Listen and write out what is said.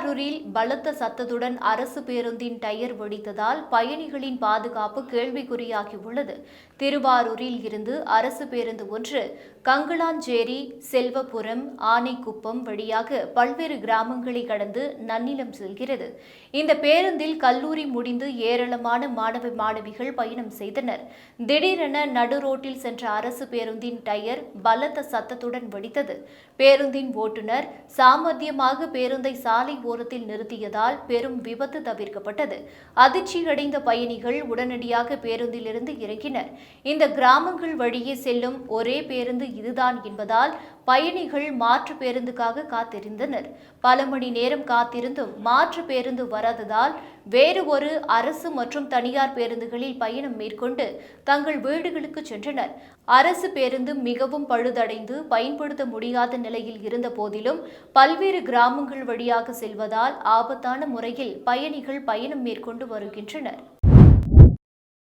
திருவாரூரில் பலத்த சத்தத்துடன் அரசு பேருந்தின் டயர் வெடித்ததால் பயணிகளின் பாதுகாப்பு கேள்விக்குறியாகியுள்ளது. திருவாரூரில் இருந்து அரசு பேருந்து ஒன்று கங்களாஞ்சேரி செல்வபுரம் ஆனைக்குப்பம் வழியாக பல்வேறு கிராமங்களை கடந்து நன்னிலம் செல்கிறது. இந்த பேருந்தில் கல்லூரி முடிந்து ஏராளமான மாணவ மாணவிகள் பயணம் செய்தனர். திடீரென நடு ரோட்டில் சென்ற அரசு பேருந்தின் டயர் பலத்த சத்தத்துடன் வெடித்தது. பேருந்தின் ஓட்டுநர் சாமர்த்தியமாக பேருந்தை சாலை ஓரத்தில் நிறுத்தியதால் பெரும் விபத்து தவிர்க்கப்பட்டது. அதிர்ச்சியடைந்த பயணிகள் உடனடியாக பேருந்திலிருந்து இறங்கினர். இந்த கிராமங்கள் வழியே செல்லும் ஒரே பேருந்து இதுதான் என்பதால் பயணிகள் மாற்று பேருந்துக்காக காத்திருந்தனர். பல மணி நேரம் காத்திருந்தும் மாற்று பேருந்து வராததால் வேறு ஒரு அரசு மற்றும் தனியார் பேருந்துகளில் பயணம் மேற்கொண்டு தங்கள் வீடுகளுக்கு சென்றனர். அரசு பேருந்து மிகவும் பழுதடைந்து பயன்படுத்த முடியாத நிலையில் இருந்த போதிலும் பல்வேறு கிராமங்கள் வழியாக செல்வதால் ஆபத்தான முறையில் பயணிகள் பயணம் மேற்கொண்டு வருகின்றனர்.